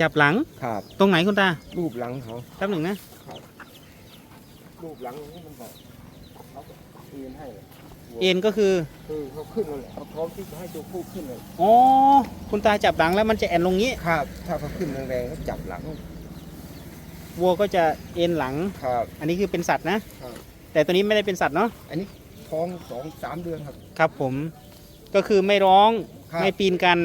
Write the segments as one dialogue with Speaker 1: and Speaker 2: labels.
Speaker 1: จับหลัง
Speaker 2: ครับ
Speaker 1: ตรงไหนคุณตา
Speaker 2: รูปหลังเขา
Speaker 1: แป๊บหนึ่งนะ
Speaker 2: รูปหลังนี่มันบอกเขาก็เอ็นให้เลย
Speaker 1: เอ็นก็คือ
Speaker 2: คือเขาขึ้นนั่นแหละเขาพร้อมที่จะให้ตัวผู้ขึ้นเลย
Speaker 1: อ๋อคุณตาจับหลังแล้วมันจะแอนลงงี้
Speaker 2: ครับ ถ้าเขาขึ้นแรงๆก็จับหลัง
Speaker 1: วัวก็จะเอ็นหลัง
Speaker 2: ครับ
Speaker 1: อันนี้คือเป็นสัตว์นะ
Speaker 2: ครับ
Speaker 1: แต่ตัวนี้ไม่ได้เป็นสัตว์เนาะ
Speaker 2: อันนี้ท้องสองสามเดือนครับ
Speaker 1: ครับผมก็คือไม่ร้อง
Speaker 2: ครับ
Speaker 1: ไม่ปีนกัน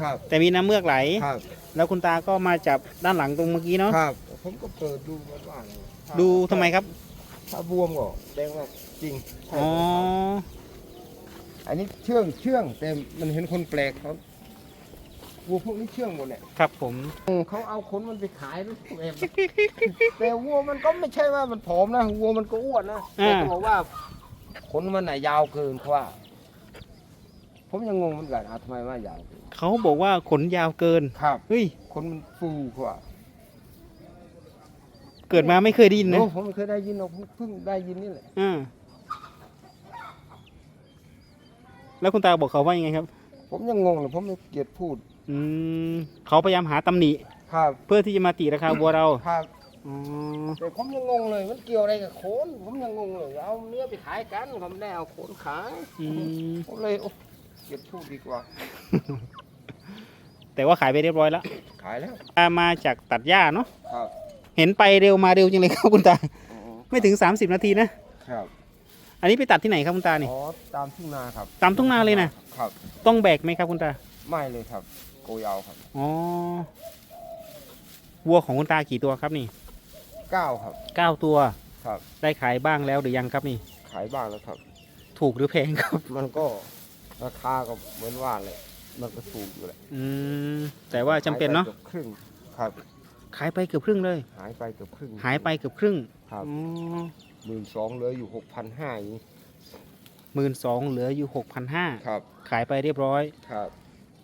Speaker 2: ครับ
Speaker 1: แต่มีน้ำเมือกไหล
Speaker 2: ครับ
Speaker 1: แล้วคุณตาก็มาจับด้านหลังตรงเมื่อกี้เนาะ
Speaker 2: ครับ ผมก็เปิดดูว่างๆ
Speaker 1: ดูทำไมครับ
Speaker 2: ถ้าบวมก็แดงว่าจริงใช่
Speaker 1: อ๋อ
Speaker 2: อันนี้เชื่องเชื่องแต่มันเห็นคนแปลกเขาวัวพวกนี้เชื่องหมดแหละ
Speaker 1: ครับผม
Speaker 2: เขาเอาขนมันไปขายนะแบบแต่วัวมันก็ไม่ใช่ว่ามันผอมนะวัวมันก็อ้วนนะแต่เขาบอกว่าขนมันน่ะยาวเกินเพราะว่า ผมยังงงเหมือนกันอะทำไมว่ายาวเกิน
Speaker 1: เขาบอกว่าขนยาวเกิน
Speaker 2: ครับ
Speaker 1: เฮ้ย
Speaker 2: ขนมันฟูกว่า
Speaker 1: เกิดมาไม่เคยได้ยินนะ
Speaker 2: โอ้ผมไม่เคยได้ยินหรอกผมเพิ่งได้ยินนี่แหละ
Speaker 1: อ่าแล้วคุณตาบอกเขาว่ายังไงครับ
Speaker 2: ผมยังงงเลยผมไม่เกียดพูด
Speaker 1: อืมเขาพยายามหาตำหนิ
Speaker 2: ครับ
Speaker 1: เพื่อที่จะมาตีราคาวัวเรา
Speaker 2: ครับ
Speaker 1: อ๋อ
Speaker 2: แต่ผมยังงงเลย มันเกี่ยวอะไรกับโขนผมยังงงเลย เอาเนื้อไปขายกันผมไม่ได้เอาโขนขาย
Speaker 1: อืม
Speaker 2: ผมเลยโอ้ เก็บพูดดีกว่า
Speaker 1: แต่ว่าขายไปเรียบร้อยแล้ว
Speaker 2: ขายแล้ว
Speaker 1: ตามาจากตัดหญ้าเนาะ
Speaker 2: ครับ
Speaker 1: เห็นไปเร็วมาเร็วจริงเลยครับคุณตา
Speaker 2: อ๋อ
Speaker 1: ไม่ถึง 30 นาทีนะ
Speaker 2: ครับ
Speaker 1: อันนี้ไปตัดที่ไหนครับคุณตานี่
Speaker 2: อ๋อตามทุ่งนาครับ
Speaker 1: ตามทุ่งนาเลยนะ ครับ ต้องแบกไหมครับคุณตา
Speaker 2: ไม่เลยครับ โกยเอาครับ
Speaker 1: อ๋อ วัวของคุณตากี่ตัวครับนี่
Speaker 2: เก้าครับ
Speaker 1: เก้าตัว
Speaker 2: ครับ
Speaker 1: ได้ขายบ้างแล้วหรือยังครับนี่
Speaker 2: ขายบ้างแล้วครับ
Speaker 1: ถูกหรือแพงครับ
Speaker 2: มันก็ ราคาก็เหมือนว่าเลยมันก็ถูกอยู่แหละ
Speaker 1: อืมแต่ว่าจำเป็นเนาะ
Speaker 2: หยไกือบครึ่งครับ
Speaker 1: ขายไปเกือบครึ่งเลย
Speaker 2: หายไปเกือบครึ่ง
Speaker 1: หายไปเกือบครึ่ง
Speaker 2: ครับ
Speaker 1: อ๋อ
Speaker 2: หมื่นสองเหลืออยู่หกพันห้าอย่างนี้
Speaker 1: หมื่นสองเหลืออยู่หกพันห้า
Speaker 2: ครับ
Speaker 1: ขายไปเรียบร้อย
Speaker 2: ครับ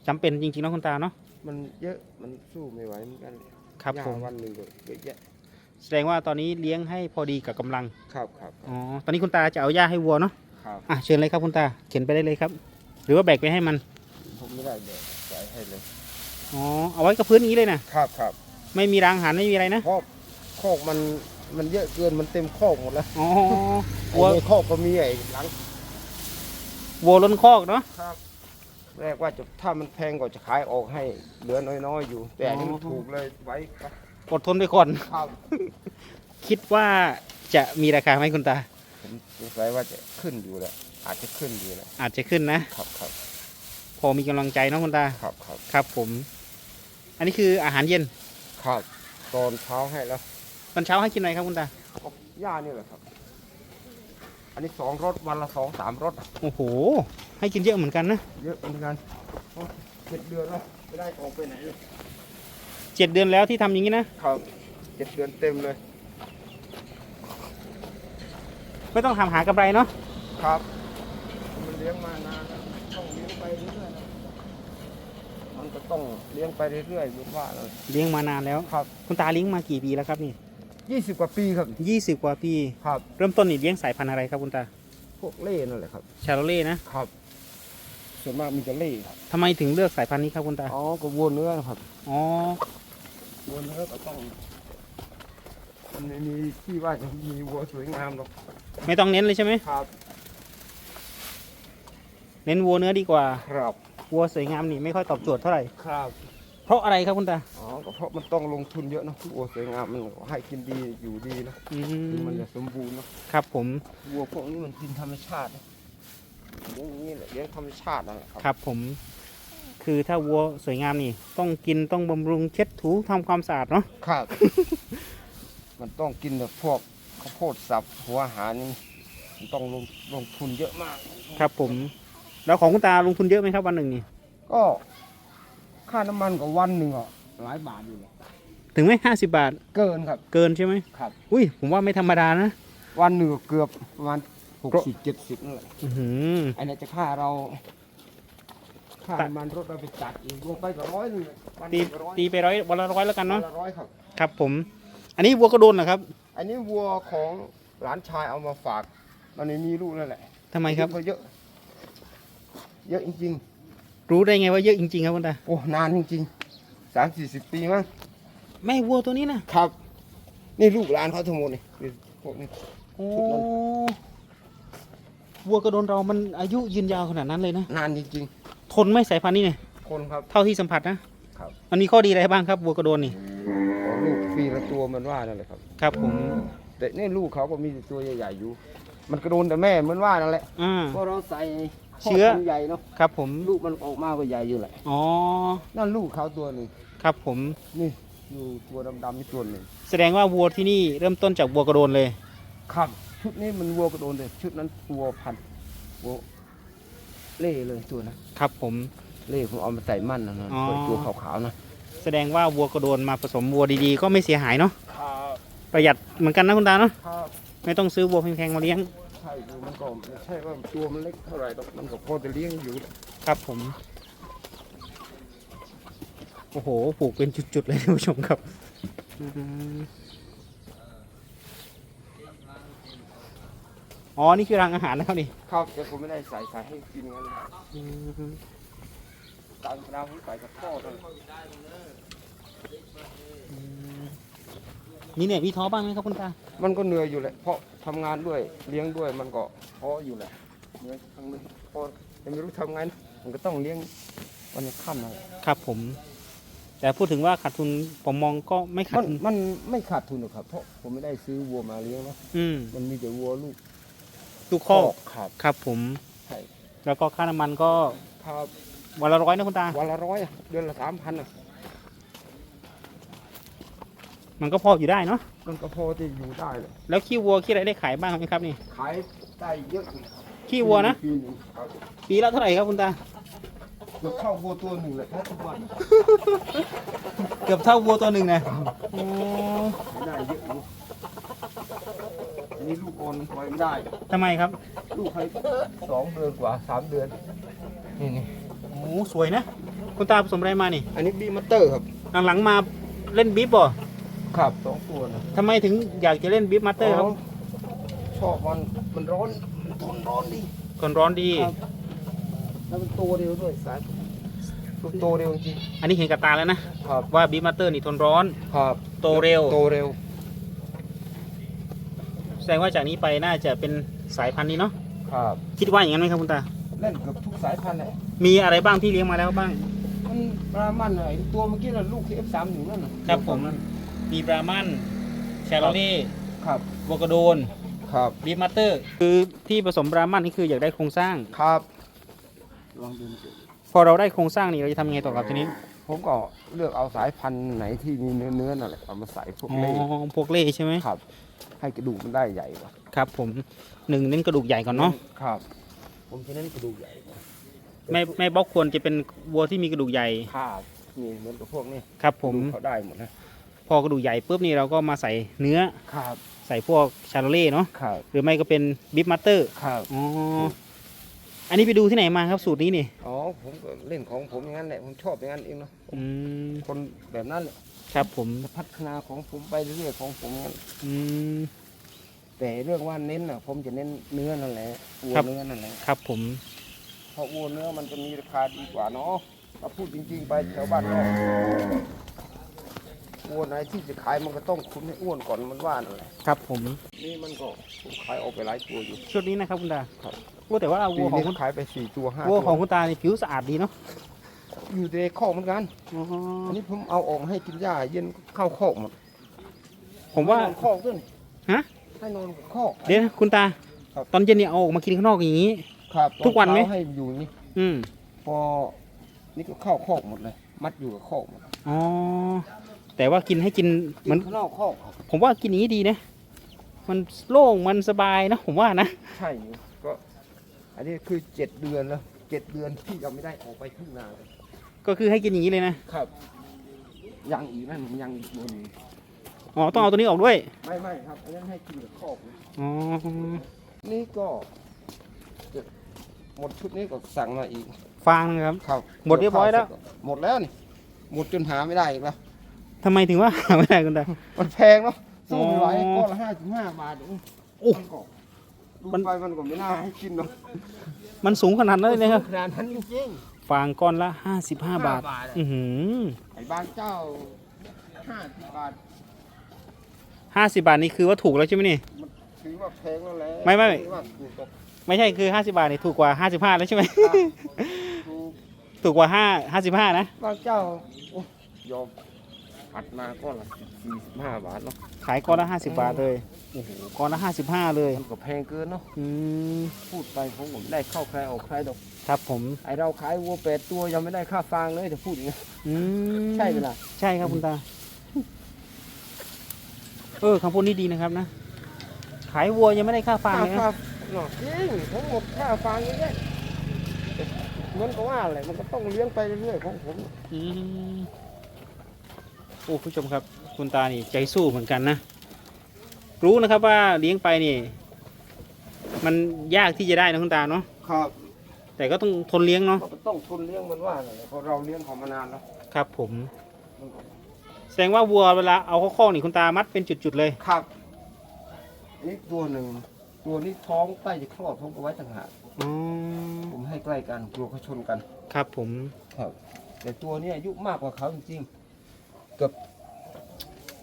Speaker 1: จำเป็นจริงๆเนาะคุณตาเนาะ
Speaker 2: มันเยอะมันสู้ไม่ไหวเหมือนกัน
Speaker 1: ครับ
Speaker 2: หญ้า
Speaker 1: ผม
Speaker 2: วันหนึ่งก็เยอะแยะ
Speaker 1: แสดงว่าตอนนี้เลี้ยงให้พอดีกับกำลัง
Speaker 2: ครับครับ
Speaker 1: อ๋อตอนนี้คุณตาจะเอาหญ้าให้วัวเนาะ
Speaker 2: ครับ
Speaker 1: อะเชิญเลยครับคุณตาเข็นไปได้เลยครับ หรือว่าแบกไปให้มัน
Speaker 2: ผมไม่ได้แบกใส่ให้เลย
Speaker 1: อ๋อเอาไว้กับพื้นอย่างนี้เลยนะ
Speaker 2: ครับครับ
Speaker 1: ไม่มีรางหันไม่มีอะไรนะ
Speaker 2: คอกคอกมันมันเยอะเกินมันเต็มคอกหมดแล้ว
Speaker 1: อ๋อ
Speaker 2: ไอ้
Speaker 1: วัว
Speaker 2: ในคอกก็มีไอ้หลัง
Speaker 1: วัวล้นคอกเนาะ
Speaker 2: ครับ แรกว่าจะถ้ามันแพงก็จะขายออกให้เหลือน้อยๆอยู่ แต่อันนี้มัน
Speaker 1: อ๋อ
Speaker 2: ถูกเลยไว้ครับ
Speaker 1: อดทนไปก่อน
Speaker 2: ครับ
Speaker 1: คิดว่าจะมีราคาไหมคุณตา
Speaker 2: ผมสงสัยว่าจะขึ้นอยู่แหละอาจจะขึ้นอยู่แหละ
Speaker 1: อาจจะขึ้นนะ
Speaker 2: ครับครับ
Speaker 1: พอมีกำลังใจเนาะคุณตา
Speaker 2: ครับครับ
Speaker 1: ครับผม อันนี้คืออาหารเย็น
Speaker 2: ครับตอนเช้าให้แล้ว
Speaker 1: ตอนเช้าให้กินอะไรครับคุณตา
Speaker 2: ก็หญ้านี่แหละครับ อันนี้สองรถวันละสองสามรถ
Speaker 1: โอ้โห ให้กินเยอะเหมือนกันนะ
Speaker 2: เยอะเหมือนกันโอ้เจ็ดเดือนแล้วไม่ได้ออกไปไหนเลย
Speaker 1: เจ็ดเดือนแล้วที่ทำอย่างนี้นะ
Speaker 2: ครับเจ็ดเดือนเต็มเลย
Speaker 1: ไม่ต้องทำหากำไรเนาะ
Speaker 2: ครับ มันเลี้ยงมานานแล้วต้องเลี้ยงไปเรื่อยๆนะมันก็ต้องเลี้ยงไปเรื่อยๆคิดว่าเลย
Speaker 1: เลี้ยงมานานแล้ว
Speaker 2: ครับ
Speaker 1: คุณตาเลี้ยงมากี่ปีแล้วครับนี่
Speaker 2: ยี่สิบกว่าปีครับ
Speaker 1: ยี่สิบกว่าปี
Speaker 2: ครับ
Speaker 1: เริ่มต้นนี่เลี้ยงสายพันธุ์อะไรครับคุณตา
Speaker 2: พวกเล่นั่นแหละครับ
Speaker 1: ชาโลเล่นะ
Speaker 2: ครับ ส่วนมากมีแต่เล่ครับ
Speaker 1: ทำไมถึงเลือกสายพันธุ์นี้ครับคุณตา
Speaker 2: อ๋อก็วัวเนื้อนะครับ
Speaker 1: อ๋อ
Speaker 2: วัวเนื้อก็ต้อง มันไม่มีที่ว่าจะมีวัวสวยงามหรอก
Speaker 1: ไม่ต้องเน้นเลยใช่ไหม
Speaker 2: ครับ
Speaker 1: เน้นวัวเนื้อดีกว่า
Speaker 2: ครับ
Speaker 1: วัวสวยงามนี่ไม่ค่อยตอบโจทย์เท่าไหร่
Speaker 2: ครับ
Speaker 1: เพราะอะไรครับคุณตา
Speaker 2: อ๋อ ก็เพราะมันต้องลงทุนเยอะเนอะวัวสวยงามมันก็ให้กินดีอยู่ดีนะ
Speaker 1: อื
Speaker 2: คือมัน
Speaker 1: ม
Speaker 2: จะสมบูรณ์เนอะ
Speaker 1: ครับผม
Speaker 2: วัวพวกนี้มันกินธรรมชาตินะเลี้ยงอย่างนี้แหละเลี้ยงธรรมชาตินั่นแหละครับ
Speaker 1: ครับผม คือถ้าวัวสวยงามนี่ ต้องกินต้องบำรุงเช็ดถูทำความสะอาดเนาะ
Speaker 2: ครับ มันต้องกินแบบพวกข้าวโพดสับหัวอาหารนี่มันต้องลงลงทุนเยอะมาก
Speaker 1: ครับผม แล้วของคุณตาลงทุนเยอะไหมครับวันหนึ่งนี่
Speaker 2: ก็ค่าน้ำมันก็วันหนึ่งอะหลายบาทอยู่เลย
Speaker 1: ถึงไหมห้าสิบาท
Speaker 2: เกินครับ
Speaker 1: เกินใช่ไหม
Speaker 2: ครับ
Speaker 1: อุ้ยผมว่าไม่ธรรมดานะ
Speaker 2: วันหนึ่งก็เกือบประมาณหก
Speaker 1: ก็
Speaker 2: สิบเจ็ดสิบนั่นแหละ
Speaker 1: อื้อหือ
Speaker 2: ไอ้นี่จะค่าเราค่าน้ำมันรถเราไปจัดอีกลงไปก็ร้อยหนึงวัน
Speaker 1: ตี
Speaker 2: หนึ่งก็ร้อย
Speaker 1: ตีไปร้อยวันละร้อยแล้วกัน
Speaker 2: วัน
Speaker 1: เนาะ
Speaker 2: ละร้อยครับ
Speaker 1: ครับผม อันนี้วัวกระโดนเหรอครับ
Speaker 2: อันนี้วัวของหลานชายเอามาฝากมันไม่มีลูกนั่นแหละ
Speaker 1: ทำไมครับ
Speaker 2: เขาเยอะ เยอะจริง
Speaker 1: รู้ได้ไงว่าเยอะจริงๆครับคุณตา
Speaker 2: ๆ โอ้นานจริงๆสามสี่สิบปีมั้ง
Speaker 1: แม่วัวตัวนี้นะครับ
Speaker 2: นี่ลูกหลานเขาทั้งหมดนี่นี่พวกนี้
Speaker 1: โอ้
Speaker 2: ชุดนั้น
Speaker 1: วัวกระโดนเรามันอายุยืนยาวขนาดนั้นเลยนะ
Speaker 2: นานจริง
Speaker 1: ทนไหม่สายพันธุ์นี้เนี่ย
Speaker 2: ๆ คนครับ
Speaker 1: เท่าที่สัมผัสนะครับ มันมีข้อดีอะไรบ้างครับวัวกระโดนนี่
Speaker 2: ของลูกปีละ ตัวมันว่านั่นแหละครับ
Speaker 1: ครับผม
Speaker 2: แต่นี่ลูกเขาก็มีแต่ตัวใหญ่ๆอยู่ มันกระโดนแต่แม่เหมือนว่านั่นแหละ
Speaker 1: อ่า
Speaker 2: เพราะเราใส่
Speaker 1: เชื้อ
Speaker 2: พ่พันธุ์ใหญ่เนาะ
Speaker 1: ครับผม
Speaker 2: ลูกมันออกมาก็ใหญ่อยู่แหละ
Speaker 1: อ๋อ
Speaker 2: นั่นลูกเขาตัวหนึ่ง
Speaker 1: ครับผม
Speaker 2: นี่อยู่ตัวดำๆนี่ตัวหนึ่ง
Speaker 1: แสดงว่าวัวที่นี่เริ่มต้นจากวัวกระโดนเลย
Speaker 2: ครับ ชุดนี้มันวัวกระโดนเลยชุดนั้นวัวพันธุ์วัวเล่เลยตัวนะครับ
Speaker 1: ผม
Speaker 2: เล่ผมเอามาใส่มั่นนะนะ
Speaker 1: อ๋อ
Speaker 2: ตัวขาวๆนะ
Speaker 1: แสดงว่าวัวกระโดนมาผสมวัวดีๆ ก็ไม่เสียหายเนาะ
Speaker 2: ครับ
Speaker 1: ประหยัดเหมือนกันนะคุณตาเนาะ
Speaker 2: ครับ
Speaker 1: ไม่ต้องซื้อวัวแพงๆมาเลี้ยง
Speaker 2: ใช่ดูมันก็ไม่ใช่ว่าตัวมันเล็กเท่าไหร่หรอกมันก็พอจะเลี้ยงอยู่แหละ
Speaker 1: ครับผม โอ้โหผูกเป็นจุดๆเลยท่านผู้ชมครับอืมอ๋อนี่คือรังอาหารนะครับนี่
Speaker 2: ครับแต่ผมไม่ได้ใส่ใส่ให้กินงั้น
Speaker 1: อืม
Speaker 2: ตามกระดาษผมใส่กับพ่อนั่น
Speaker 1: มีเนี่ยมีท้อบ้างไหมครับคุณตา
Speaker 2: มันก็เหนื่อยอยู่แหละเพราะทำงานด้วยเลี้ยงด้วยมันก็พออยู่แหละเหนื่อยครั้งหนึงพอยังไม่รู้ทำไงมันก็ต้องเลี้ยงวันนี้ค่ำนั่นแหละ
Speaker 1: ครับผม แต่พูดถึงว่าขาดทุนผมมองก็ไม่ขาด
Speaker 2: มัน
Speaker 1: ทุน
Speaker 2: มันไม่ขาดทุนหรอกครับ เพราะผมไม่ได้ซื้อวัวมาเลี้ยงเนาะ
Speaker 1: อืม
Speaker 2: มันมีแต่วัวลูก
Speaker 1: ลูกข้อก
Speaker 2: ครับ
Speaker 1: ครับผม
Speaker 2: ใช่
Speaker 1: แล้วก็ค่าน้ำมันก็
Speaker 2: ครับ
Speaker 1: วันละร้อยนะคุณตา
Speaker 2: วันละร้อยอะเดือนละสามพันอะ
Speaker 1: มันก็พออยู่ได้เนาะ
Speaker 2: มันก็พอที่อยู่ได้เลย
Speaker 1: แล้วขี้วัวขี้อะไรได้ขายบ้างไหมครับนี่
Speaker 2: ขายได้เยอะอยู่
Speaker 1: ขี้วัวนะ
Speaker 2: ปีหนึ่งครับ
Speaker 1: ปีละเท่าไหร่ครับคุณตา
Speaker 2: เกือบเข้าวัวตัวหนึ่งเลยแค่ทุกวัน
Speaker 1: เกือบเท่าวัวตัวหนึ่งนะโอ้
Speaker 2: ไม่ได้เยอะอยู่อันนี้ลูกอ่อนปล่อยไม่ได้
Speaker 1: ทำไมครับ
Speaker 2: ลูกให้สองเดือนกว่าสามเดือน นี่นี่
Speaker 1: โอ้สวยนะ คุณตาผสมอะไรมานี่
Speaker 2: อันนี้บีมัตเตอร์ครับ
Speaker 1: หลังๆมาเล่นบีฟบ่
Speaker 2: ครับสองตัวนะ
Speaker 1: ทำไมถึงอยากจะเล่นบีฟมาสเตอร์ครับ
Speaker 2: ชอบมันมันร้อนมันทนร้อนดี
Speaker 1: คนร้อนดี
Speaker 2: ครับแล้วมันโตเร็วด้วยสายลูกโตเร็วจริง
Speaker 1: อันนี้เห็นกับตาแล้วนะ
Speaker 2: ครับ
Speaker 1: ว่าบีฟมาสเตอร์นี่ทนร้อน
Speaker 2: ครับ
Speaker 1: โตเร็ว
Speaker 2: โตเร็ว
Speaker 1: แสดงว่าจากนี้ไปน่าจะเป็นสายพันธุ์นี้เนาะ
Speaker 2: ครับ
Speaker 1: คิดว่าอย่างนั้นไหมครับคุณตา
Speaker 2: เล่นเกือบทุกสายพันธุ์เลย
Speaker 1: มีอะไรบ้างที่เลี้ยงมาแล้วบ้าง
Speaker 2: มันปลามันไอ้ตัวเมื่อกี้น่ะลูกเอฟสามหนึ่งนั่นน่ะ
Speaker 1: ครับผม มีบรามันชาโลเล่
Speaker 2: ครับ
Speaker 1: วอกาโดน
Speaker 2: ครับ
Speaker 1: บีฟมาสเตอร์ คือที่ผสมบรามันนี่คืออยากได้โครงสร้าง
Speaker 2: ครับลองดูสิ
Speaker 1: พอเราได้โครงสร้างนี่เราจะทำยังไงต่อครับทีนี้
Speaker 2: ผมก็เลือกเอาสายพันธุ์ไหนที่มีเนื้อเนื้อนั่นแหละเอามาใส่พวก
Speaker 1: อ๋อ
Speaker 2: เล่
Speaker 1: พวกเล่ใช่ไหม
Speaker 2: ครับ ให้กระดูกมันได้ใหญ่กว่า
Speaker 1: ครับ ผมหนึ่งเน้นกระดูกใหญ่ก่อนเนาะ
Speaker 2: ครับ ผมจะเน้นกระดูกใหญ่กว่า
Speaker 1: แม่แม่บล็อกควรจะเป็นวัวที่มีกระดูกใหญ่
Speaker 2: ครับนี่เหมือนกับพวกนี้
Speaker 1: ครับ ผม
Speaker 2: ดูเขาได้หมดนะ
Speaker 1: พอกระดูกใหญ่ปุ๊บนี่เราก็มาใส่เนื้อ
Speaker 2: ครับ
Speaker 1: ใส่พวกชาโลเล่เนาะ
Speaker 2: ครับ
Speaker 1: หรือไม่ก็เป็นบิฟมาสเตอร์
Speaker 2: ครับ
Speaker 1: อ๋ออันนี้ไปดูที่ไหนมาครับสูตรนี้นี่
Speaker 2: อ๋อผมก็เล่นของผมอย่างนั้นแหละผมชอบอย่างนั้นเองเนาะ
Speaker 1: อืม
Speaker 2: คนแบบนั้นแหละ
Speaker 1: ครับผม
Speaker 2: พัฒนาของผมไปเรื่อยๆของผมงั้น
Speaker 1: อืม
Speaker 2: แต่เรื่องว่าเน้นอะ ผมจะเน้นเนื้อนั่นแหละวัว
Speaker 1: ครับ
Speaker 2: เนื้อนั่นแหละ
Speaker 1: ครับผม
Speaker 2: เพ ราะวัวเนื้อมันจะมีราคาดีกว่าเนาะถ้าพูดจริง ๆ ไปแถวบ้านนอกวัวไหนที่จะขายมันก็ต้องคุณให้อ้วนก่อนมันว่านั่นแหละ
Speaker 1: ครับผม
Speaker 2: นี่มันก็ผมขายออกไปหลายตัวอยู่
Speaker 1: ชุดนี้นะครับคุณตา
Speaker 2: ครับ
Speaker 1: ว่าแต่ว่า
Speaker 2: ปี
Speaker 1: วัวของ
Speaker 2: นี้
Speaker 1: คุณ
Speaker 2: ขายไปสี่ตัวห้า
Speaker 1: วัว
Speaker 2: ตัว
Speaker 1: ของคุณตานี่ผิวสะอาดดีเนาะ
Speaker 2: อยู่ในคอกเหมือนกัน
Speaker 1: อ๋อ
Speaker 2: อันนี้ผมเอาออกให้กินหญ้าเย็นเข้าคอกหมด
Speaker 1: ผมว่า
Speaker 2: ให้นอนคอกด้วย
Speaker 1: ฮะ
Speaker 2: ให้นอนคอก
Speaker 1: เดี๋ยวนะคุณตา
Speaker 2: ครับ
Speaker 1: ตอนเย็นเนี่ยเอาออกมากินข้างนอกอย่างนี้
Speaker 2: ครับ
Speaker 1: ทุกวันไหม
Speaker 2: ตอเช้าให้อยู่อย่างนี้
Speaker 1: อืม
Speaker 2: พอ นี่ก็เข้าคอกหมดเลย มัดอยู่กับคอกหมด
Speaker 1: อ๋อแต่ว่ากินให้กินเหมือน
Speaker 2: ข้างนอกคอกครับ
Speaker 1: ผมว่ากินอย่างนี้ดีนะ มันโล่ง มันสบายนะ ผมว่านะ
Speaker 2: ใช่อยู่ก็ อันนี้คือเจ็ดเดือนแล้วเจ็ดเดือนที่ยังไม่ได้ออกไปทุ่งนาเลย
Speaker 1: ก็คือให้กินอย่างนี้เลยนะ
Speaker 2: ครับ ยังอีกนั่นยังอีกตัวหนึง
Speaker 1: อ๋อ ต้องเอาตัวนี้ออกด้วย
Speaker 2: ไม่ไม่ครับ อันนั้นให้กินกับคอกเลย
Speaker 1: อ๋อ
Speaker 2: นี่ก็จะ หมดชุดนี้ก็สั่งมาอีก
Speaker 1: ฟางนะครับ
Speaker 2: ครับ
Speaker 1: หมดเรียบร้อยแล้ว
Speaker 2: หมดแล้วนี่ หมดจนหาไม่ได้อีกแล้ว
Speaker 1: ทำไมถึงว่าหาไม่ได้คุณตา
Speaker 2: มันแพงเนาะสู้ไม่ไหว
Speaker 1: อ๋อ
Speaker 2: ก้อนละห้าสิบห้าบาทเอง
Speaker 1: โอ้
Speaker 2: มันก็ดู
Speaker 1: มัน
Speaker 2: ไปมันก็ไม่น่าให้กินหรอก
Speaker 1: มันสูงขนาดนั้นเลยนะครับ
Speaker 2: ขนาดนั้นจริง
Speaker 1: ฟางก้อนละ
Speaker 2: ๆ
Speaker 1: 55บาท
Speaker 2: ห้อะ
Speaker 1: อือหือ
Speaker 2: ไอ้บางเจ้าห้าสิบบาท
Speaker 1: ห้าสิบาทนี่คือว่าถูกแล้วใช่ไหมนี่
Speaker 2: มันถือว่าแพงแล้วแหละ
Speaker 1: ไม่ไม่
Speaker 2: ถือว่าถูกกับ
Speaker 1: ไม่ใช่คือห้าสิบาทนี่ถูกกว่าห้าสิบห้าแล้วใช่ไหม
Speaker 2: ถูก
Speaker 1: ถูกกว่าห้าห้าสิบห้านะ
Speaker 2: บางเจ้าโอ้ยอมผัดมาก็ละสี่สิบห้าบาทเนาะ
Speaker 1: ขายก้อนละห้าสิบาทเลย โอ้โหก้อนละห้าสิบห้าเลย
Speaker 2: มันก็แพงเกินเนาะ
Speaker 1: อืม
Speaker 2: พูดไปผมผมได้เข้าใครออกใครดอก
Speaker 1: ครับผม
Speaker 2: ไอเราขายวัวเป็ดตัวยังไม่ได้ค่าฟางเลยจะพูดอย่างนี้
Speaker 1: อืม
Speaker 2: ใช่ไหมล่ะ
Speaker 1: ใช่ครับคุณตา เออคำพูดนี้ดีนะครับนะ ขายวัวยังไม่ได้ค่าฟาง
Speaker 2: ค่า
Speaker 1: เลย
Speaker 2: ฟา
Speaker 1: นะ
Speaker 2: ง เนาะจริงผมหมดค่าฟางอย่างเงี้ยเหมือนกับว่าอะไรมันก็ต้องเลี้ยงไปเรื่อยๆของผม
Speaker 1: อืมโอ้ผู้ชมครับ คุณตานี่ใจสู้เหมือนกันนะ รู้นะครับว่าเลี้ยงไปนี่ มันยากที่จะได้นะคุณตาเนาะ
Speaker 2: ครับ
Speaker 1: แต่ก็ต้องทนเลี้ยงเนาะ
Speaker 2: ก็ต้องทุนเลี้ยงมันว่าอะไรเพราะเราเลี้ยงเขามานานแล้ว
Speaker 1: ครับ ผม
Speaker 2: มันก็
Speaker 1: แสดงว่าวัวเวลาเอาเข้าคอกนี่คุณตามัดเป็นจุดๆเลย
Speaker 2: ครับ นี่ตัวหนึ่ง ตัวนี้ท้องใกล้จะคลอดผมก็ไว้ต่างหาก
Speaker 1: อ๋อ
Speaker 2: ผมให้ใกล้กันกลัวเขาชนกัน
Speaker 1: ครับผม
Speaker 2: ครับ แต่ตัวเนี้อายุมากกว่าเขาจริงๆเกือบ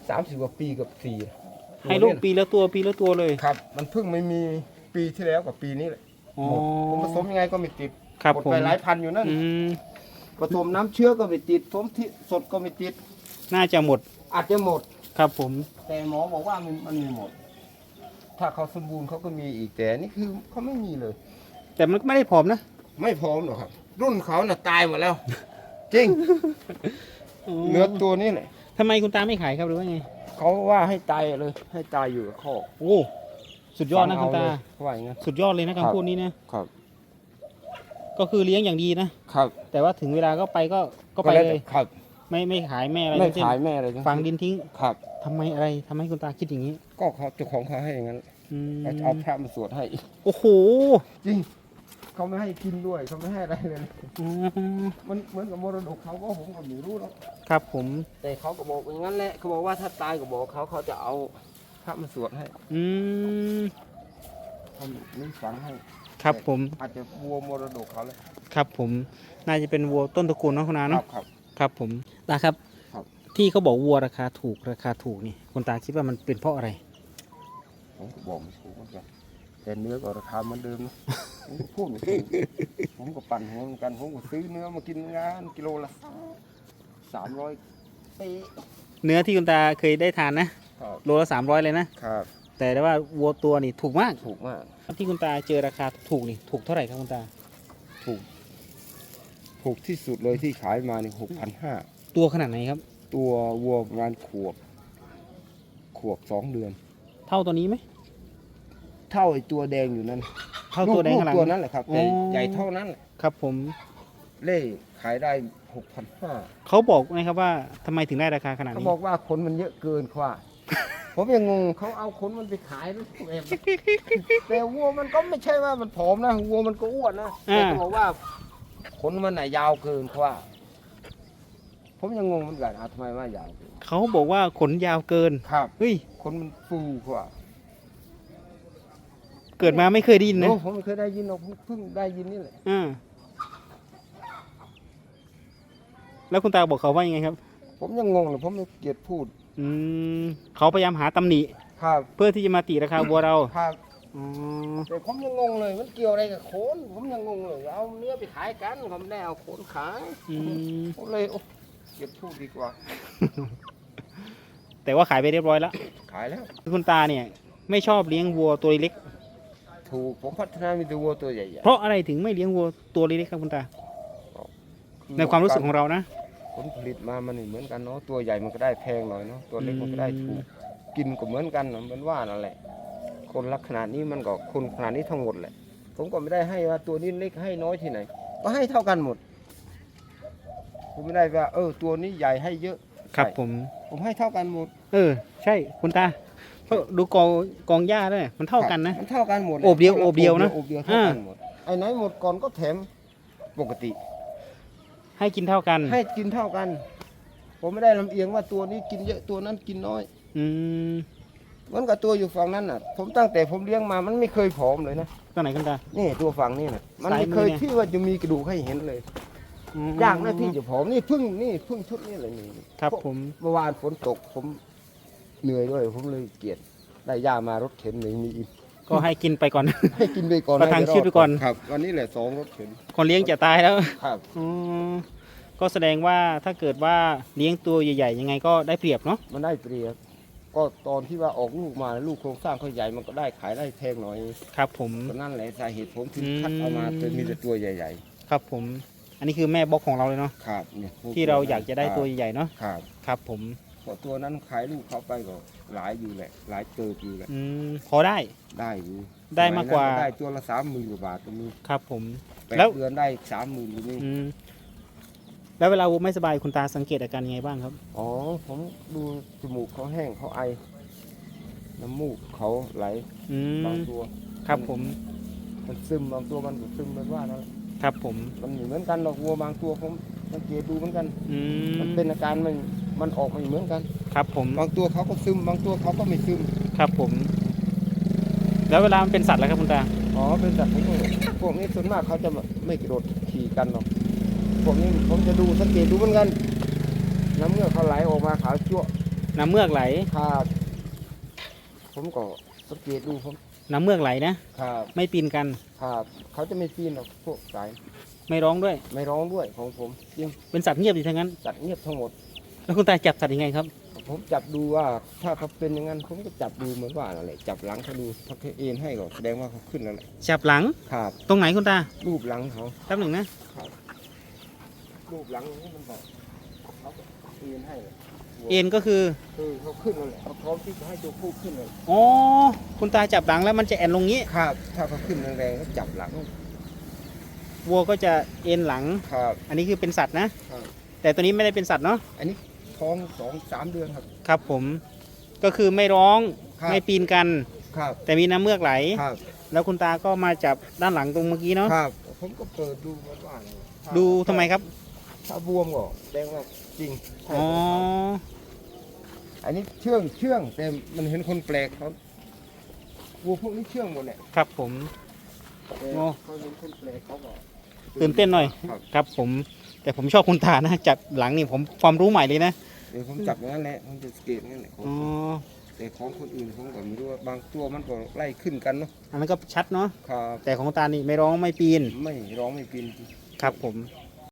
Speaker 2: สามสิบกว่าปีเกับสี่
Speaker 1: ให้ลูกปีละตัวปีละตัวเลย
Speaker 2: ครับ มันเพิ่งไม่มีปีที่แล้วกับปีนี้แหละ
Speaker 1: อ๋อ
Speaker 2: หมดผมผสมยังไงก็ไม่ติด
Speaker 1: ครับ
Speaker 2: หมด
Speaker 1: ผม
Speaker 2: ไปหลายพันอยู่นั่น
Speaker 1: อืม
Speaker 2: ผสมน้ำเชื้อก็ไม่ติดผสมที่สดก็ไม่ติด
Speaker 1: น่าจะหมด
Speaker 2: อาจจะหมด
Speaker 1: ครับผม
Speaker 2: แต่หมอบอกว่ามันมันมีหมด ถ้าเขาสมบูรณ์เขาก็มีอีกแต่นี่คือเขาไม่มีเลย
Speaker 1: แต่มันก็ไม่ได้ผอมนะ
Speaker 2: ไม่พร้อมหรอกครับ รุ่นเขาน่ะตายหมดแล้ว จริงเหลือตัวนี้แหละ
Speaker 1: ทำไมคุณตาไม่ขายครับหรือว่าไง
Speaker 2: เขาว่าให้ตายเลย ให้ตายอยู่กับคอก
Speaker 1: โอ้สุดยอดนะคุณตา
Speaker 2: เเลยเขาว่าอย่างนั้น
Speaker 1: สุดยอดเลยนะ
Speaker 2: ครับ
Speaker 1: คำพูดนี้นะครับ ก็คือเลี้ยงอย่างดีนะ
Speaker 2: ครับ
Speaker 1: แต่ว่าถึงเวลาก็ไปก็ก็ไป
Speaker 2: แล้ว
Speaker 1: เล
Speaker 2: แต่
Speaker 1: ย
Speaker 2: ครับ
Speaker 1: ไม่ไม่ขายแม่อะไร
Speaker 2: ไม่
Speaker 1: ทั้งสิ้น
Speaker 2: ขายแม่อะไรทั้
Speaker 1: ฝังดินทิ้ง
Speaker 2: ครับ
Speaker 1: ทำไมอะไรทำให้คุณตาคิดอย่างนี้
Speaker 2: ก็เขาเจ้าของเขาให้อย่างนั้น
Speaker 1: อืม
Speaker 2: เขาเอาพระมาสวดให้
Speaker 1: โอ้โห
Speaker 2: จริง เขาไม่ให้กินด้วยเขาไม่ให้อะไรเลย
Speaker 1: อืม
Speaker 2: มันเหมือนกับมรดกเขาก็ผมก็ไม่รู้แล้ว
Speaker 1: ครับผม
Speaker 2: แต่เขาก็บอกอย่างนั้นแหละเขาบอกว่าถ้าตายก็บอกเขาเขาจะเอาพระมาสวดให้
Speaker 1: อืม
Speaker 2: ทำนี่ฝังให้
Speaker 1: ครับผม
Speaker 2: อาจจะวัวมรดกเขาเลย
Speaker 1: ครับผม น่าจะเป็นวัวต้นตระกูลเนาะคุณอา
Speaker 2: ครั
Speaker 1: เนาะ
Speaker 2: บครับ
Speaker 1: ครับผมตาครับ
Speaker 2: ครับ
Speaker 1: ที่เขาบอกวัวราคาถูกราคาถูกนี่คุณตาคิดว่ามันเป็นเพราะอะไร
Speaker 2: ผมก็บอกไม่ถูกเหมือนกันแต่เนื้อก็ราคาเหมือนเดิมนะผมก็พูดไม่ถูกผมก็ปั่นหัวเหมือนกันผมก็ซื้อเนื้อมากินงานกิโลละสามร้อยปี
Speaker 1: เนื้อที่คุณตาเคยได้ทานนะ
Speaker 2: ครับ
Speaker 1: โลละสามร้อยเลยนะ
Speaker 2: ครับ
Speaker 1: แต่ว่าวัวตัวนี่ถูกมาก
Speaker 2: ถูกมาก
Speaker 1: ที่คุณตาเจอราคาถูกนี่ถูกเท่าไหร่ครับคุณตา
Speaker 2: ถูก ถูกที่สุดเลยที่ขายมานี่หกพันห้า
Speaker 1: ตัวขนาดไหนครับ
Speaker 2: ตัววัวประมาณขวบ ขวบสองเดือน
Speaker 1: เท่าตัวนี้ไหม
Speaker 2: เท่าไอ้ตัวแดงอยู่นั่น
Speaker 1: เท่าตัวแดง
Speaker 2: ลูก
Speaker 1: ข้างหลัง
Speaker 2: ตัวนั้นแหละครับแต่
Speaker 1: อ๋อ
Speaker 2: ใหญ่เท่านั้นแหละ
Speaker 1: ครับ ผม
Speaker 2: เล่ขายได้หกพันห้า
Speaker 1: เขาบอกไหมครับว่าทำไมถึงได้ราคาขนาด
Speaker 2: เขา
Speaker 1: นี้
Speaker 2: บอกว่าคนมันเยอะเกินกว่าผมยังงงเขาเอาคนมันไปขายนะพวกเอ็มแต่วัวมันก็ไม่ใช่ว่ามันผอมนะวัวมันก็อ้วนนะแต่เขาบอกว่า ขนมันน่ะยาวเกินกว่า ผมยังงงเหมือนกันอะทำไมว่ายาวเกิน
Speaker 1: เขาบอกว่าขนยาวเกิน
Speaker 2: ครับ
Speaker 1: เฮ้ย
Speaker 2: คนมันฟูกว่า
Speaker 1: เกิดมาไม่เคยได้ยินนะ
Speaker 2: โอ้ผมไม่เคยได้ยินหรอกผมเพิ่งได้ยินนี่แหละ
Speaker 1: อ่าแล้วคุณตาบอกเขาว่ายังไงครับ
Speaker 2: ผมยังงงเลยผมไม่เกียดพูด
Speaker 1: อืมเขาพยายามหาตำหนิ
Speaker 2: ครับ
Speaker 1: เพื่อที่จะมาตีราคาวัวเรา
Speaker 2: ครับ
Speaker 1: อ๋อ
Speaker 2: แต่ผมยังงงเลยมันเกี่ยวอะไรกับโขนผมยังงงเลยเอาเนื้อไปขายกันผมไม่ได้เอาโขนขาย
Speaker 1: อืม
Speaker 2: ผมเลยโอ้เก็บพูดดีกว่า
Speaker 1: แต่ว่าขายไปเรียบร้อยแล้ว
Speaker 2: ขายแล้ว
Speaker 1: คุณตาเนี่ย ไม่ชอบเลี้ยงวัวตัวเล็ก
Speaker 2: ถูกผมพัฒนามีแต่วัวตัวใหญ่
Speaker 1: เพราะอะไรถึงไม่เลี้ยงวัวตัวเล็กๆครับคุณตา
Speaker 2: ๆ
Speaker 1: ในความรู้สึกของเรานะ
Speaker 2: ผลผลิตมามันไม่เหมือนกันเนาะตัวใหญ่มันก็ได้แพงหน่อยเนาะตัวเล็กมันก็ได้ถูกกินก็เหมือนกันน่ะมันว่านั่นแหละ คนลักขนาดนี้มันก็คนขนาดนี้ทั้งหมดแหละ ผมก็ไม่ได้ให้ว่าตัวนี้เล็กให้น้อยที่ไหน ก็ให้เท่ากันหมด ผมไม่ได้ว่า เออ ตัวนี้ใหญ่ให้เยอะ
Speaker 1: ครับ
Speaker 2: ใช่
Speaker 1: ผม
Speaker 2: ผมให้เท่ากันหมด
Speaker 1: เออ ใช่คุณตาเพราะดูกองกองหญ้าด้วยมันเท่ากันนะ
Speaker 2: มันเท่ากันหมดล
Speaker 1: โอบเดียวโอบเดียวนะ
Speaker 2: โอบเดียวเท่ากันหมด ไอ้ไหนหมดก่อนก็แถมปกติ
Speaker 1: ให้กินเท่ากัน
Speaker 2: ให้กินเท่ากัน ผมไม่ได้ลำเอียงว่าตัวนี้กินเยอะตัวนั้นกินน้อย
Speaker 1: อืม
Speaker 2: เห มือนกับตัวอยู่ฝั่งนั้นน่ะ ผมตั้งแต่ผมเลี้ยงมามันไม่เคยผอมเลยนะ
Speaker 1: ตัวไหนคุณตา
Speaker 2: นี่ตัวฝั่งนี่น่ะมัน
Speaker 1: ซ้าย
Speaker 2: ไม่
Speaker 1: มือ
Speaker 2: เคย
Speaker 1: เนี่ย
Speaker 2: ที่ว่าจะมีกระดูกให้เห็นเลย
Speaker 1: ออืม
Speaker 2: ยากนะที่จะผอมนี่เพึ่งนี่เพึ่งชุดนี่เลยนี่
Speaker 1: ครับผม
Speaker 2: เมื่อวานฝนตกผมเหนื่อยด้วย ผมเลยเกลียดได้ย่ามารถเข็นหนึ่งมีอีก
Speaker 1: ก็ให้กินไปก่อน
Speaker 2: ให้กินไปก่อน
Speaker 1: ประทังชีวิตไปก่อน
Speaker 2: ครับ วันนี้แหละสองรถเข็น
Speaker 1: คนเลี้ยงจะตายแล้ว
Speaker 2: ครับ
Speaker 1: อืมก็แสดงว่าถ้าเกิดว่าเลี้ยงตัวใหญ่ๆยังไงก็ได้เปรียบเนาะ
Speaker 2: มันได้เปรียบ ก็ตอนที่ว่าออกลูกมาลูกโครงสร้างเขาใหญ่มันก็ได้ขายได้แพงหน่อย
Speaker 1: ครับผม
Speaker 2: ก็นั่นแหละสาเหตุผมถึง
Speaker 1: อืม
Speaker 2: คัดเอามาเป็นมีแต่ตัวใหญ่
Speaker 1: ครับผม อันนี้คือแม่บล็อกของเราเลยเนาะ
Speaker 2: ๆ ครับเนี่ยพว
Speaker 1: ที่เราอยากจะได้ตัวใหญ่ๆเนาะ
Speaker 2: ครับ
Speaker 1: ครับผม
Speaker 2: เพราะตัวนั้นขายลูกเขาไปก็หลายอยู่แหละ หลายเติบอยู่แหละ
Speaker 1: อืมพอได้
Speaker 2: ได้อยู่
Speaker 1: ได้มากกว่า
Speaker 2: สยนั้นได้ตัวละสามหมื่นกว่าบาทก็มี
Speaker 1: ครับผม
Speaker 2: แปด
Speaker 1: แล้ว
Speaker 2: เดือนได้สามหมื่นก็มี
Speaker 1: อืม แล้วเวลาวัวไม่สบายคุณตาสังเกตอาการยังไงบ้างครับ
Speaker 2: อ๋อ ผมดูจมูกเขาแห้งเขาไอ น้ำมูกเขาไหล
Speaker 1: อื
Speaker 2: บาง
Speaker 1: ม
Speaker 2: ตัว
Speaker 1: ครับผม
Speaker 2: มันซึมบางตัวมันก็ซึมเหมือนว่านั่นแหละ
Speaker 1: ครับผม
Speaker 2: มันไม่เหมือนกันหรอกวัวบางตัวผมสังเกตดูเหมือนกัน
Speaker 1: อืม
Speaker 2: มันเป็นอาการมันมันออกมาเหมือนกัน
Speaker 1: ครับผม
Speaker 2: บางตัวเขาก็ซึม บางตัวเขาก็ไม่ซึม
Speaker 1: ครับผม แล้วเวลามันเป็นสัตว์แล้วครับคุณตา
Speaker 2: อ๋อ เป็นสัตว์พวกนี้พวกนี้ส่วนมากเขาจะไม่กระโดดขี่กันหรอก พวกนี้ผมจะดูสังเกตดูเหมือนกัน น้ำเมื่อกเขาไหลออกมาขาวจั่ว
Speaker 1: น้ำเมือกไหล
Speaker 2: ครับผมก็สังเกตดูผม
Speaker 1: น้ำเมือกไหลนะ
Speaker 2: ครับ
Speaker 1: ไม่ปีนกัน
Speaker 2: ครับ เขาจะไม่ปีนหรอกพวกสาย
Speaker 1: ไม่ร้องด้วย
Speaker 2: ไม่ร้องด้วยของผมเยี่ยม
Speaker 1: เป็นสัตว์เงียบอยู่ทั้งนั้น
Speaker 2: จัดเงียบทั้งหมด
Speaker 1: แล้วคุณตาจับสัตว์ยังไงครับ
Speaker 2: ผมจับดูว่าถ้าเขาเป็นอย่างนั้นผมก็จับดูเหมือนว่านั่นแหละจับหลังเขาดูถ้าเขาเอ็นให้ก็แสดงว่าเขาขึ้นแล้วแหละ
Speaker 1: จับหลัง
Speaker 2: ครับ
Speaker 1: ตรงไหนคุณตา
Speaker 2: รูปหลังเขา
Speaker 1: แป๊บหนึ่งนะ
Speaker 2: รู ปหลังนี่มันบอกเขาก็เอ็นให้เลย
Speaker 1: เอ็นก็คือ
Speaker 2: คือเขาขึ้นแล้วแหละเขาพร้อมที่จะให้ตัวผู้ขึ้นเลย
Speaker 1: อ๋อคุณตาจับหลังแล้วมันจะแอนลงงี้
Speaker 2: ครับถ้าเขาขึ้นแรงๆก็จับหลัง
Speaker 1: วัวก็จะเอ็นหลัง
Speaker 2: ครับ
Speaker 1: อันนี้คือเป็นสัตว์นะ
Speaker 2: ครับ
Speaker 1: แต่ตัวนี้ไม่ได้เป็นสัตว์เนาะ
Speaker 2: อันนี้ท้องสองสามเดือนครับ
Speaker 1: ครับผมก็คือไม่ร้อง
Speaker 2: ครับ
Speaker 1: ไม่ปีนกัน
Speaker 2: ครับ
Speaker 1: แต่มีน้ำเมือกไหล
Speaker 2: ครับ
Speaker 1: แล้วคุณตาก็มาจับด้านหลังตรงเมื่อกี้เนาะ
Speaker 2: ครับ ผมก็เปิดดูมันว่าไงถ้า
Speaker 1: ดูทำไมครับ
Speaker 2: ถ้าบวมก็แสดงว่าจริงใช่
Speaker 1: อ๋อ
Speaker 2: อันนี้เชื่องเชื่องแต่มันเห็นคนแปลกเขาวัวพวกนี้เชื่องหมดแหละ
Speaker 1: ครับผม
Speaker 2: แต่
Speaker 1: โอ้
Speaker 2: เขาเห็นคนแปลกเขาก็
Speaker 1: ตื่นเต้นหน่อย
Speaker 2: ครับ
Speaker 1: ครับผม แต่ผมชอบคุณตานะจับหลังนี่ผมความรู้ใหม่เลยนะ
Speaker 2: เดี๋ยวผมจับอย่างนั้นแหละผมจะสเกตงั้นแหละ
Speaker 1: อ๋อ
Speaker 2: แต่ของคนอื่นผมก็ไม่รู้ว่าบางตัวมันก็ไล่ขึ้นกันเนาะ
Speaker 1: อันนั้นก็ชัดเนาะ
Speaker 2: ครับ
Speaker 1: แต่ของตานี่ไม่ร้องไม่ปีน
Speaker 2: ไม่ร้องไม่ปีน
Speaker 1: ครับผม
Speaker 2: ค